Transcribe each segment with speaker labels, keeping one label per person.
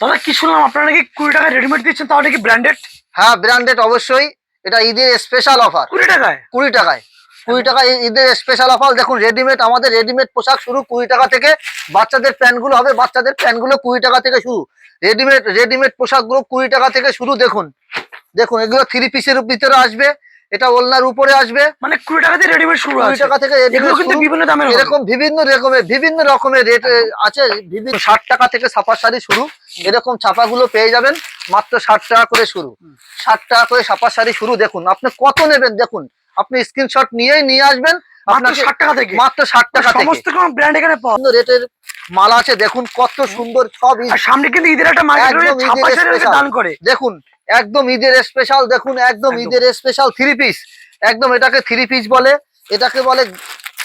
Speaker 1: দাদা কি শুনলাম? আপনারা নাকি কুড়ি টাকা রেডিমেড দিচ্ছেন তাও নাকি ব্র্যান্ডেড
Speaker 2: হ্যাঁ ব্র্যান্ডেড অবশ্যই। এটা ঈদের স্পেশাল অফার
Speaker 1: কুড়ি টাকায়?
Speaker 2: কুড়ি টাকায়। কুড়ি টাকায় ঈদের স্পেশাল অফার দেখুন রেডিমেড আমাদের রেডিমেড পোশাক শুরু কুড়ি টাকা থেকে। বাচ্চাদের প্যান্টগুলো হবে বাচ্চাদের প্যান্টগুলো কুড়ি টাকা থেকে শুরু। রেডিমেড রেডিমেড পোশাকগুলো কুড়ি টাকা থেকে শুরু দেখুন। দেখুন এগুলো থ্রি পিসের ভিতরে আসবে। এটা ওলনার উপরে আসবে।
Speaker 1: মানে কুড়ি টাকা দিয়ে রেডিমেড শুরু
Speaker 2: কুড়ি
Speaker 1: আছে।
Speaker 2: টাকা থেকে
Speaker 1: কিন্তু বিভিন্ন দামের
Speaker 2: এরকম বিভিন্ন রকমের বিভিন্ন রকমের রেট আছে। বিভিন্ন ষাট টাকা থেকে ছাপা শাড়ি শুরু। এরকম ছাপাগুলো পেয়ে যাবেন। মাত্র ষাট টাকা করে শুরু। ষাট টাকা করে ছাপা শাড়ি শুরু। দেখুন আপনি কত নেবেন? দেখুন আপনি স্ক্রিনশট নিয়েই নিয়ে আসবেন। আপনাকে
Speaker 1: ষাট টাকা থেকে?
Speaker 2: মাত্র ষাট টাকা থেকে।
Speaker 1: সমস্ত রকম ব্র্যান্ড এখানে
Speaker 2: রেটের মালা আছে। দেখুন কত সুন্দর সব
Speaker 1: সামনে কিন্তু ঈদের একটা মার্কেট রয়েছে। ছাপা শাড়ি দান করে।
Speaker 2: দেখুন একদম ঈদের স্পেশাল দেখুন একদম। ঈদের স্পেশাল থ্রি পিস একদম এটাকে থ্রি পিস বলে এটাকে বলে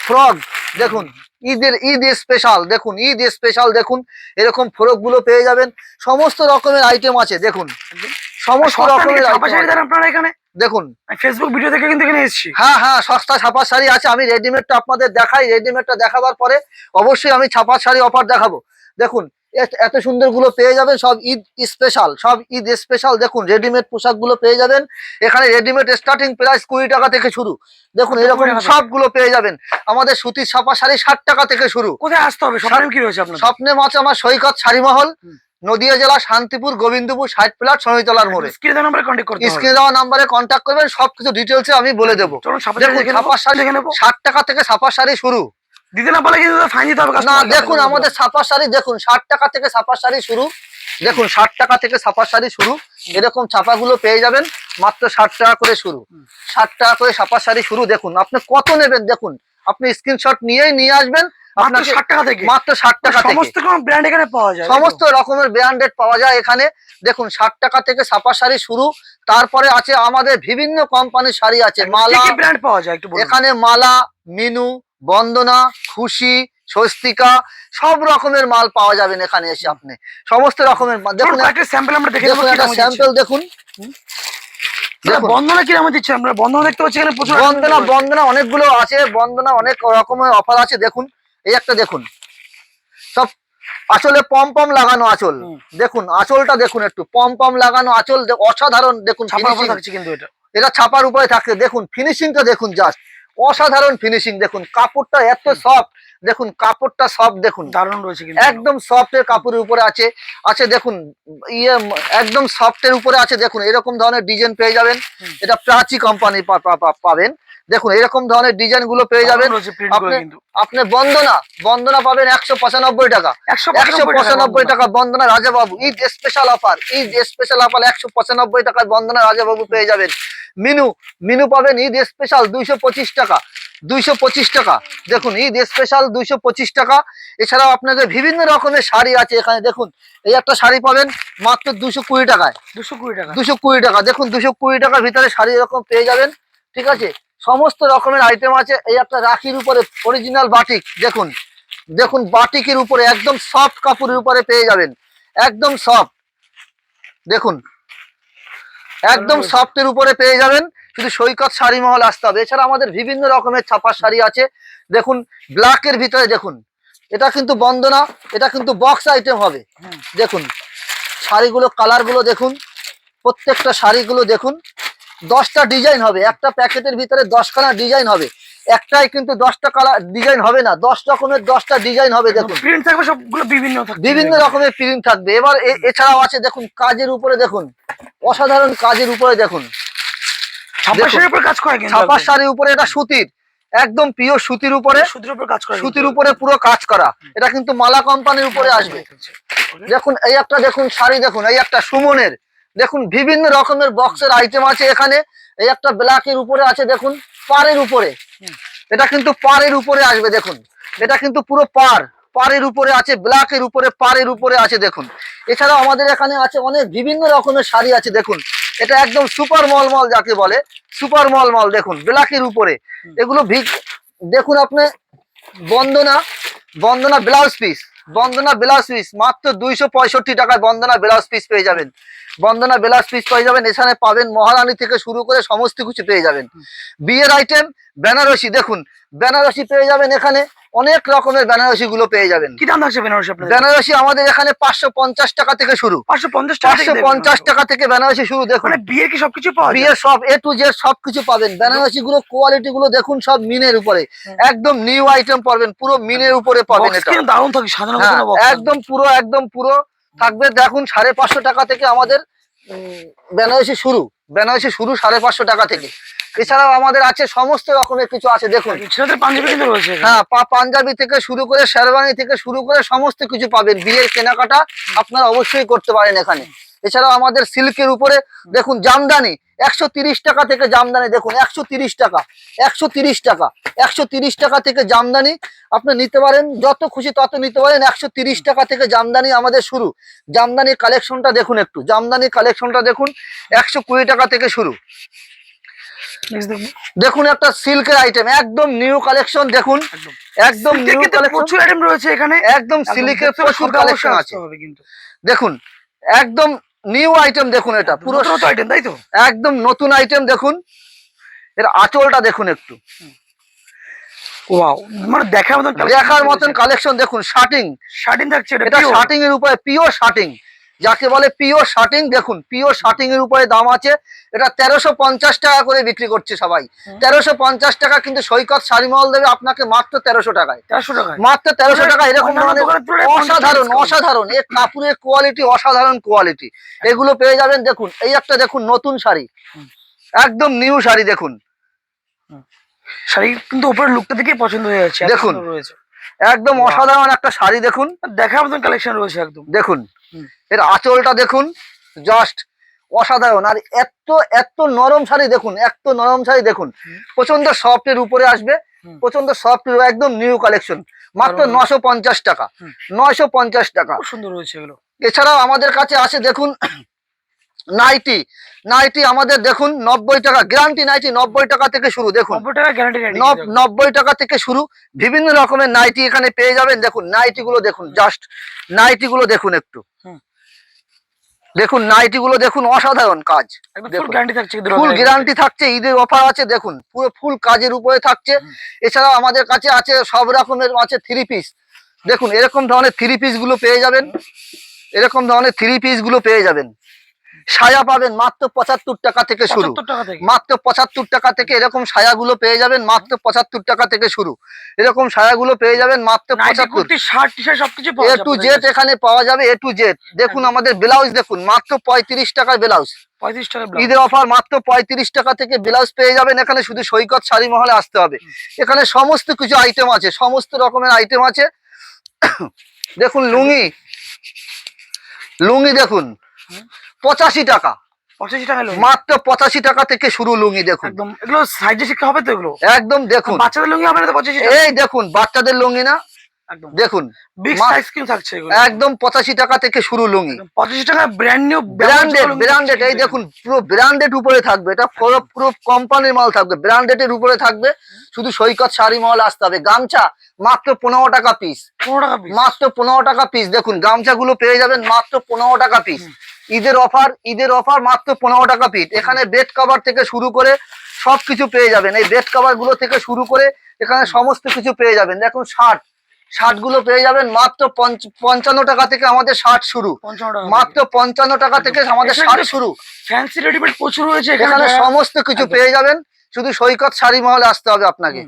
Speaker 2: ফ্রক দেখুন ঈদের ঈদ স্পেশাল দেখুন ঈদ স্পেশাল দেখুন এরকম ফ্রকগুলো পেয়ে যাবেন। সমস্ত রকমের আইটেম আছে দেখুন। সমস্ত রকমের
Speaker 1: আপনারা এখানে?
Speaker 2: দেখুন।
Speaker 1: ফেসবুক ভিডিও থেকে কিন্তু এখানে এসেছি।
Speaker 2: হ্যাঁ হ্যাঁ সস্তা ছাপার শাড়ি আছে আমি রেডিমেডটা আপনাদের দেখাই রেডিমেডটা দেখাবার পরে অবশ্যই আমি ছাপার শাড়ি অফার দেখাবো। দেখুন এত- এত সুন্দরগুলো পেয়ে যাবেন সব ঈদ স্পেশাল সব ঈদ স্পেশাল দেখুন রেডিমেড পোশাকগুলো পেয়ে যাবেন। এখানে রেডিমেড স্টার্টিং প্রাইস কুড়ি টাকা থেকে শুরু। দেখুন এরকম? সবগুলো পেয়ে যাবেন। আমাদের সুতির ছাপা শাড়ি ষাট টাকা থেকে শুরু।
Speaker 1: কোথায় আসতে হবে? কি রয়েছে আপনার
Speaker 2: স্বপ্নে মাছ আমার সৈকত শাড়িমহল
Speaker 1: হুম।
Speaker 2: নদিয়া জেলা শান্তিপুর গোবিন্দপুর ষাট প্লাট শনিতলার মোড়ে।
Speaker 1: স্ক্রিনে নাম্বারে কন্ট্যাক্ট করতে হবে।
Speaker 2: স্ক্রিনে দেওয়া নাম্বারে কন্ট্যাক্ট করবেন সবকিছু ডিটেলসে আমি বলে দেবো।
Speaker 1: ছাপা শাড়ি
Speaker 2: দেখুন
Speaker 1: দেখে নেব।
Speaker 2: ছাপার শাড়ি
Speaker 1: দেখে নেব।
Speaker 2: ষাট টাকা থেকে ছাপার শাড়ি শুরু।
Speaker 1: দিতে না পারলে কিন্তু ফাইন দিতে হবে
Speaker 2: না দেখুন আমাদের ছাপার শাড়ি দেখুন ষাট টাকা থেকে ছাপার শাড়ি শুরু। দেখুন ষাট টাকা থেকে ছাপার শাড়ি শুরু। এরকম ছাপাগুলো পেয়ে যাবেন মাত্র ষাট টাকা করে শুরু। ষাট টাকা করে ছাপার শাড়ি শুরু দেখুন আপনি কত নেবেন দেখুন। আপনি স্ক্রিনশট নিয়েই নিয়ে আসবেন
Speaker 1: মাত্র ষাট টাকা থেকে?
Speaker 2: মাত্র ষাট টাকা
Speaker 1: সমস্ত রকম ব্র্যান্ড এখানে পাওয়া যায়
Speaker 2: সমস্ত রকমের ব্র্যান্ডেড পাওয়া যায় এখানে। দেখুন ষাট টাকা থেকে ছাপা শাড়ি শুরু। তারপরে আছে আমাদের বিভিন্ন কোম্পানির শাড়ি আছে মালা।
Speaker 1: ব্র্যান্ড পাওয়া যায়
Speaker 2: এখানে মালা মিনু বন্দনা খুশি স্বস্তিকা সব রকমের মাল পাওয়া যাবেন এখানে এসে আপনি। সমস্ত রকমের দেখুন
Speaker 1: একটা স্যাম্পল আমরা দেখে
Speaker 2: দেখুন একটা স্যাম্পল
Speaker 1: দিচ্ছে। আমরা? দেখতে পাচ্ছি এখানে প্রচুর
Speaker 2: বন্দনা বন্দনা অনেকগুলো আছে বন্দনা অনেক রকমের অফার আছে দেখুন। এই একটা দেখুন। সব আসলে পম পম লাগানো আঁচল। দেখুন আঁচলটা দেখুন একটু। পম পম লাগানো আঁচল অসাধারণ দেখুন
Speaker 1: ছাপার থাকছে কিন্তু এটা।
Speaker 2: এটা ছাপার উপরে থাকে। দেখুন ফিনিশিংটা দেখুন জাস্ট অসাধারণ ফিনিশিং দেখুন কাপড়টা এত সফট দেখুন কাপড়টা সফট দেখুন।
Speaker 1: দারুণ রয়েছে একদম
Speaker 2: একদম সফটের কাপড়ের উপরে আছে আছে দেখুন ইয়ে একদম একদম সফটের উপরে আছে দেখুন এরকম ধরনের ডিজাইন পেয়ে যাবেন। এটা প্রাচী কোম্পানি পাবেন। দেখুন এরকম ধরনের ডিজাইনগুলো পেয়ে যাবেন। আপনি- বন্দনা বন্দনা পাবেন একশো পঁচানব্বই টাকা।
Speaker 1: একশো
Speaker 2: একশো পঁচানব্বই টাকা Bandana Rajababu. Eid special offer Eid special offer একশো পঁচানব্বই টাকায় বন্দনা রাজাবাবু পেয়ে যাবেন। মিনু মিনু পাবেন ঈদ স্পেশাল দুইশো পঁচিশ টাকা। দুইশো পঁচিশ টাকা। দেখুন ঈদ স্পেশাল দুইশো পঁচিশ টাকা। এছাড়াও আপনাদের বিভিন্ন রকমের শাড়ি আছে এখানে। দেখুন এই একটা শাড়ি পাবেন মাত্র দুশো কুড়ি টাকায়।
Speaker 1: দুশো কুড়ি টাকা।
Speaker 2: দুশো কুড়ি টাকা। দেখুন দুশো কুড়ি টাকার ভিতরে শাড়ি এরকম পেয়ে যাবেন। ঠিক আছে? সমস্ত রকমের আইটেম আছে। এই একটা রাখির উপরে অরিজিনাল বাটিক দেখুন। দেখুন বাটিকের উপরে একদম সফট কাপড়ের উপরে পেয়ে যাবেন। একদম সফট দেখুন, একদম সফটের উপরে পেয়ে যাবেন। শুধু সৈকত শাড়ি মহল আসতে হবে। এছাড়া আমাদের বিভিন্ন রকমের ছাপার শাড়ি আছে। দেখুন ব্ল্যাকের ভিতরে দেখুন, এটা কিন্তু বন্দনা, এটা কিন্তু বক্স আইটেম হবে। দেখুন, শাড়িগুলো কালারগুলো দেখুন, প্রত্যেকটা শাড়িগুলো দেখুন। দশটা ডিজাইন হবে একটা প্যাকেটের ভিতরে দশখানা ডিজাইন হবে। একটাই কিন্তু দশটা কালার ডিজাইন হবে না দশ রকমের দশটা ডিজাইন হবে দেখুন।
Speaker 1: প্রিন্ট থাকবে সবগুলো বিভিন্ন
Speaker 2: বিভিন্ন রকমের প্রিন্ট থাকবে। এবার এ- এছাড়াও আছে দেখুন কাজের উপরে দেখুন। অসাধারণ কাজের উপরে দেখুন।
Speaker 1: শাড়ির উপর কাজ করে কিন্তু
Speaker 2: ছাপার শাড়ির উপরে এটা সুতির একদম পিওর সুতির উপরে।
Speaker 1: সুতির উপর কাজ করে
Speaker 2: সুতির উপরে পুরো কাজ করা। এটা কিন্তু মালা কোম্পানির উপরে আসবে। দেখুন এই একটা দেখুন শাড়ি দেখুন এই একটা সুমনের। দেখুন বিভিন্ন রকমের বক্সের আইটেম আছে এখানে। এই একটা ব্ল্যাকের উপরে আছে দেখুন পাড়ের উপরে। এটা কিন্তু পাড়ের উপরে আসবে দেখুন। এটা কিন্তু পুরো পার পাড়ের উপরে আছে ব্ল্যাকের উপরে পাড়ের উপরে আছে দেখুন। এছাড়াও আমাদের এখানে আছে অনেক বিভিন্ন রকমের শাড়ি আছে দেখুন। এটা একদম সুপার মলমল যাকে বলে সুপার মলমল দেখুন ব্ল্যাকের উপরে। এগুলো দেখুন আপনি Bandana Bandana blouse piece Bandana blouse piece মাত্র দুইশো পঁয়ষট্টি টাকায় বন্দনা ব্লাউজ পিস পেয়ে যাবেন। বন্দনা ব্লাউজ পিস পেয়ে যাবেন। এখানে পাবেন মহারানী থেকে শুরু করে সমস্ত কিছু পেয়ে যাবেন। বিয়ের আইটেম বেনারসি। দেখুন বেনারসি পেয়ে যাবেন এখানে। অনেক রকমের বেনারসি গুলো পেয়ে যাবেন।
Speaker 1: কি দাম থাকছে বেনারসি
Speaker 2: বেনারসি আমাদের এখানে পাঁচশো পঞ্চাশ টাকা থেকে শুরু।
Speaker 1: পাঁচশো পঞ্চাশ টাকা
Speaker 2: পাঁচশো
Speaker 1: থেকে
Speaker 2: পঞ্চাশ
Speaker 1: বেনারসি।
Speaker 2: টাকা থেকে বেনারসি শুরু দেখুন।
Speaker 1: বিয়ে কি সবকিছু পাওয়া
Speaker 2: বিয়ের সব এ টু জেড সবকিছু পাবেন। বেনারসি গুলো কোয়ালিটি গুলো দেখুন সব মিনের উপরে। একদম নিউ আইটেম পাবেন পুরো মিনের উপরে পাবেন
Speaker 1: বক্স
Speaker 2: এটা।
Speaker 1: কিন্তু দারুণ থাকে সাজানো
Speaker 2: হ্যাঁ, একদম পুরো একদম পুরো থাকবে দেখুন সাড়ে পাঁচশো টাকা থেকে আমাদের উম, বেনারসি শুরু বেনারসি শুরু সাড়ে পাঁচশো টাকা থেকে। এছাড়াও আমাদের আছে সমস্ত রকমের কিছু আছে দেখুন। হ্যাঁ পা- পাঞ্জাবি থেকে শুরু করে শেরবানি থেকে শুরু করে সমস্ত কিছু পাবেন। বিয়ের কেনাকাটা আপনারা অবশ্যই করতে পারেন এখানে। এছাড়াও আমাদের সিল্কের উপরে দেখুন জামদানি একশো তিরিশ টাকা থেকে জামদানি দেখুন একশো তিরিশ টাকা একশো তিরিশ টাকা একশো তিরিশ টাকা থেকে জামদানি আপনি নিতে পারেন যত খুশি তত নিতে পারেন একশো তিরিশ টাকা থেকে জামদানি আমাদের শুরু। জামদানি কালেকশনটা দেখুন একটু জামদানি কালেকশনটা দেখুন একশো কুড়ি টাকা থেকে শুরু। দেখুন একটা সিল্কের আইটেম একদম নিউ কালেকশন দেখুন
Speaker 1: একদম।
Speaker 2: নিউ কালেকশন
Speaker 1: প্রচুর আইটেম রয়েছে এখানে।
Speaker 2: একদম সিল্কের প্রচুর কালেকশন আছে।
Speaker 1: কিন্তু।
Speaker 2: দেখুন একদম নিউ আইটেম দেখুন এটা পুরো
Speaker 1: আইটেম তাই তো?
Speaker 2: একদম নতুন আইটেম দেখুন। এর আঁচলটা দেখুন একটু।
Speaker 1: ওয়াও মানে দেখার মতন
Speaker 2: দেখার মতন কালেকশন দেখুন শার্টিং
Speaker 1: শার্টিং থাকছে এটা
Speaker 2: এটা শার্টিং এর উপরে পিওর শার্টিং যাকে বলে পিওর শার্টিং দেখুন পিওর শার্টিং এর উপরে দাম আছে এটা তেরোশো পঞ্চাশ টাকা করে বিক্রি করছে সবাই। তেরোশো পঞ্চাশ টাকা কিন্তু সৈকত শাড়িমহল দেবে আপনাকে মাত্র তেরোশো টাকায়।
Speaker 1: তেরোশো টাকায়?
Speaker 2: মাত্র তেরোশো টাকা এরকম
Speaker 1: দোকানে তুলনায়
Speaker 2: অসাধারণ অসাধারণ এর কাপড়ের কোয়ালিটি অসাধারণ কোয়ালিটি এগুলো পেয়ে যাবেন দেখুন এই একটা দেখুন নতুন শাড়ি। একদম নিউ শাড়ি দেখুন।
Speaker 1: শাড়ি কিন্তু উপরের লুকটা দেখে পছন্দ হয়ে যাচ্ছে
Speaker 2: দেখুন। একদম অসাধারণ একটা শাড়ি দেখুন।
Speaker 1: দেখার মতন কালেকশন রয়েছে একদম।
Speaker 2: দেখুন। এর আঁচলটা দেখুন জাস্ট অসাধারণ। আর এত এত নরম শাড়ি দেখুন এত নরম শাড়ি দেখুন। প্রচণ্ড সফট এর উপরে আসবে। প্রচণ্ড সফট একদম নিউ কালেকশন মাত্র নশো পঞ্চাশ টাকা। নয়শো পঞ্চাশ টাকা।
Speaker 1: সুন্দর রয়েছে এগুলো।
Speaker 2: এছাড়াও আমাদের কাছে আছে দেখুন নাইটি নাইটি আমাদের দেখুন নব্বই টাকা গ্যারান্টি নাইটি নব্বই টাকা থেকে শুরু দেখুন।
Speaker 1: নব্বই টাকা
Speaker 2: থেকে শুরু বিভিন্ন রকমের নাইটি এখানে পেয়ে যাবেন দেখুন নাইটি গুলো দেখুন জাস্ট নাইটি গুলো দেখুন একটু। দেখুন নাইটি গুলো দেখুন অসাধারণ কাজ।
Speaker 1: ফুল
Speaker 2: দেখুন।
Speaker 1: গ্যারান্টি থাকছে
Speaker 2: ফুল গ্যারান্টি থাকছে ঈদের অফার আছে দেখুন পুরো ফুল কাজের উপরে থাকছে।
Speaker 1: হুম।
Speaker 2: এছাড়াও আমাদের কাছে আছে সব রকমের আছে থ্রি পিস দেখুন এরকম ধরনের থ্রি পিসগুলো পেয়ে যাবেন। এরকম ধরনের থ্রি পিসগুলো পেয়ে যাবেন। সায়া পাবেন মাত্র পঁচাত্তর টাকা থেকে শুরু।
Speaker 1: 75 টাকা থেকে?
Speaker 2: মাত্র পঁচাত্তর টাকা থেকে এরকম সায়াগুলো পেয়ে যাবেন মাত্র পঁচাত্তর টাকা থেকে শুরু। এরকম সায়াগুলো পেয়ে যাবেন মাত্র পঁচাত্তর। এ টু জেড এখানে পাওয়া যাবে এ টু জেড দেখুন আমাদের ব্লাউজ দেখুন মাত্র পঁয়ত্রিশ টাকার ব্লাউজ। ঈদের অফার মাত্র পঁয়ত্রিশ টাকা থেকে ব্লাউজ পেয়ে যাবেন এখানে শুধু সৈকত শাড়ি মহলে আসতে হবে। এখানে সমস্ত কিছু আইটেম আছে সমস্ত রকমের আইটেম আছে। দেখুন লুঙ্গি। লুঙ্গি দেখুন। পঁচাশি টাকা।
Speaker 1: 85 টাকা
Speaker 2: মাত্র পঁচাশি টাকা থেকে শুরু লুঙ্গি দেখুন।
Speaker 1: একদম এগুলো সাইজে হবে তো এগুলো?
Speaker 2: একদম দেখুন।
Speaker 1: বাচ্চাদের লুঙ্গি হবে না তো 85 টাকা?
Speaker 2: এই দেখুন বাচ্চাদের লুঙ্গি না?
Speaker 1: একদম।
Speaker 2: দেখুন একদম পঁচাশি টাকা থেকে শুরু লুঙ্গি।
Speaker 1: 85 টাকা ব্র্যান্ড নিউ
Speaker 2: ব্র্যান্ডেড ব্র্যান্ডেড এই দেখুন পুরো ব্র্যান্ডেড উপরে থাকবে। এটা পুরো কোম্পানির মাল থাকবে। ব্র্যান্ডেড এর উপরে থাকবে। শুধু সৈকত শাড়ি মহল আসতে হবে। গামছা মাত্র পনেরো টাকা পিস
Speaker 1: 15 টাকা
Speaker 2: মাত্র পনেরো টাকা পিস দেখুন গামছাগুলো পেয়ে যাবেন মাত্র পনেরো টাকা পিস। ঈদের অফার ঈদের অফার মাত্র পনেরো টাকা পিস এখানে বেড কভার থেকে শুরু করে সবকিছু পেয়ে যাবেন। এই বেড কভারগুলো থেকে শুরু করে এখানে সমস্ত কিছু পেয়ে যাবেন। দেখুন শার্ট শার্টগুলো পেয়ে যাবেন মাত্র পঞ্চান্ন টাকা থেকে আমাদের শার্ট শুরু। মাত্র পঞ্চান্ন টাকা থেকে আমাদের শার্ট শুরু।
Speaker 1: ফ্যান্সি রেডিমেড প্রচুর রয়েছে
Speaker 2: এখানে। সমস্ত কিছু পেয়ে যাবেন। শুধু সৈকত শাড়ি মহলে আসতে হবে আপনাকে।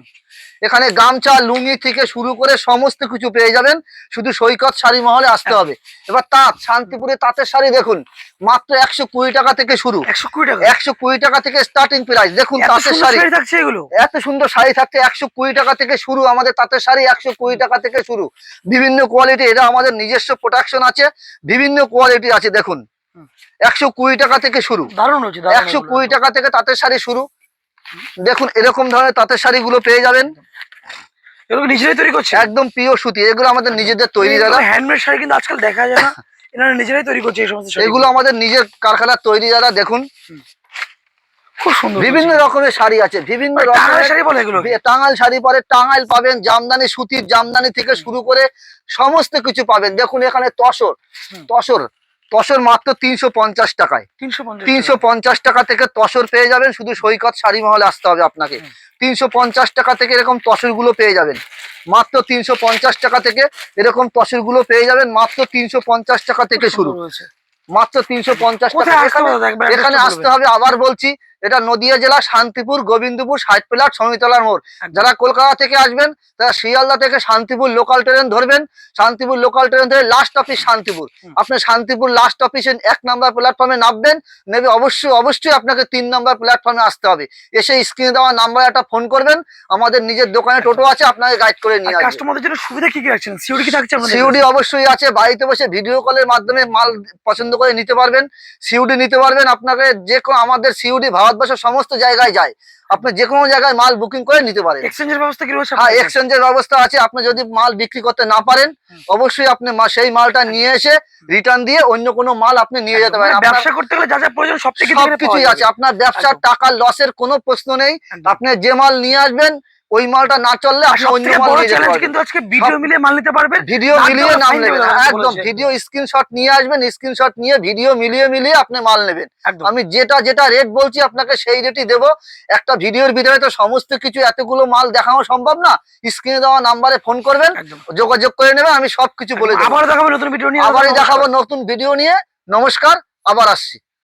Speaker 2: এখানে গামছা লুঙ্গি থেকে শুরু করে সমস্ত কিছু পেয়ে যাবেন। শুধু সৈকত শাড়ি মহলে আসতে হবে। এবার তাঁত শান্তিপুরে তাঁতের শাড়ি দেখুন। মাত্র একশো কুড়ি টাকা থেকে শুরু।
Speaker 1: 120 টাকা?
Speaker 2: একশো কুড়ি টাকা থেকে স্টার্টিং প্রাইস দেখুন তাঁতের শাড়ি।
Speaker 1: থাকছে এগুলো?
Speaker 2: এত সুন্দর শাড়ি থাকছে। একশো কুড়ি টাকা থেকে শুরু। আমাদের তাঁতের শাড়ি একশো কুড়ি টাকা থেকে শুরু। বিভিন্ন কোয়ালিটি এটা আমাদের নিজস্ব প্রোডাকশন আছে। বিভিন্ন কোয়ালিটি আছে দেখুন। একশো কুড়ি টাকা থেকে শুরু।
Speaker 1: দারুণ দারুণ
Speaker 2: একশো কুড়ি টাকা থেকে তাঁতের শাড়ি শুরু। দেখুন এরকম ধরনের তাঁতের শাড়িগুলো পেয়ে যাবেন।
Speaker 1: এগুলো নিজেরাই তৈরি করছে
Speaker 2: একদম পিওর সুতি। এগুলো আমাদের নিজেদের তৈরি দাদা।
Speaker 1: হ্যান্ডমেড শাড়ি কিন্তু আজকাল দেখা যায় না। এনারা নিজেরাই তৈরি করছে এই সমস্ত
Speaker 2: এগুলো আমাদের নিজের কারখানার তৈরি দাদা দেখুন।
Speaker 1: খুব সুন্দর
Speaker 2: বিভিন্ন রকমের শাড়ি আছে বিভিন্ন
Speaker 1: রকমের শাড়ি বলে এগুলো?
Speaker 2: টাঙ্গাইল শাড়ি পরে টাঙ্গাইল পাবেন জামদানি সুতির জামদানি থেকে শুরু করে সমস্ত কিছু পাবেন। দেখুন এখানে তসর। তসর তসর মাত্র তিনশো পঞ্চাশ টাকায়।
Speaker 1: তিনশো পঞ্চাশ
Speaker 2: টাকা থেকে তসর পেয়ে যাবেন শুধু সৈকত শাড়ি মহলে আসতে হবে আপনাকে। তিনশো পঞ্চাশ টাকা থেকে এরকম তসরগুলো পেয়ে যাবেন। মাত্র তিনশো পঞ্চাশ টাকা থেকে এরকম তসরগুলো পেয়ে যাবেন মাত্র তিনশো পঞ্চাশ টাকা থেকে শুরু। মাত্র তিনশো পঞ্চাশ টাকা। এখানে- আসতে হবে আবার বলছি এটা নদিয়া জেলা শান্তিপুর গোবিন্দপুর সাইড প্লাট সমিতলার মোড়। যারা কলকাতা থেকে আসবেন তারা শিয়ালদা থেকে শান্তিপুর লোকাল ট্রেন ধরবেন। শান্তিপুর লোকাল ট্রেন ধরে লাস্ট অফিস শান্তিপুর। আপনি শান্তিপুর লাস্ট অফিসে এক নম্বর প্ল্যাটফর্মে নামবেন নেবে অবশ্যই অবশ্যই আপনাকে তিন নম্বর প্ল্যাটফর্মে আসতে হবে। এসে স্ক্রিনে দেওয়া নাম্বার একটা ফোন করবেন। আমাদের নিজের দোকানে টোটো আছে আপনাকে গাইড করে নিয়ে আসবে।
Speaker 1: কাস্টমারদের জন্য সুবিধা কি কি রাখছেন সিওরি কি থাকছে
Speaker 2: সিউডি অবশ্যই আছে। বাড়িতে বসে ভিডিও কলের মাধ্যমে মাল পছন্দ করে নিতে পারবেন। সিউডি নিতে পারবেন। আপনাকে যে কোনো আমাদের সিউডি ভারতবর্ষের সমস্ত জায়গায় যায়। আপনি যে কোনো জায়গায় মাল বুকিং করে নিতে পারেন।
Speaker 1: এক্সচেঞ্জের ব্যবস্থা কি রয়েছে
Speaker 2: হ্যাঁ এক্সচেঞ্জের ব্যবস্থা আছে। আপনি যদি মাল বিক্রি করতে না পারেন অবশ্যই আপনি সেই মালটা নিয়ে এসে রিটার্ন দিয়ে অন্য কোনো মাল আপনি নিয়ে যেতে পারেন।
Speaker 1: মানে ব্যবসা করতে গেলে যা যা প্রয়োজন সব থেকে
Speaker 2: কিছুই আছে। আপনার ব্যবসার টাকা লসের কোনো প্রশ্ন নেই। আপনি যে মাল নিয়ে আসবেন ওই মালটা না চললে আপনি অন্য মাল নিয়ে যেতে পারবেন
Speaker 1: কিন্তু আজকে ভিডিও মিলিয়ে মাল নিতে পারবেন।
Speaker 2: ভিডিও মিলিয়ে নাম নেবেন একদম। ভিডিও স্ক্রিনশট নিয়ে আসবেন স্ক্রিনশট নিয়ে ভিডিও মিলিয়ে মিলিয়ে আপনি মাল নেবেন।
Speaker 1: একদম।
Speaker 2: আমি যেটা যেটা রেট বলছি আপনাকে সেই রেটই দেবো। একটা ভিডিওর ভিতরে তো সমস্ত কিছু এতগুলো মাল দেখানো সম্ভব না। স্ক্রিনে দেওয়া নাম্বারে ফোন করবেন যোগাযোগ করে নেবেন আমি সবকিছু বলে দেবো।
Speaker 1: আবার দেখাবো নতুন ভিডিও নিয়ে
Speaker 2: আবারই দেখাবো নতুন ভিডিও নিয়ে। নমস্কার আবার আসছি।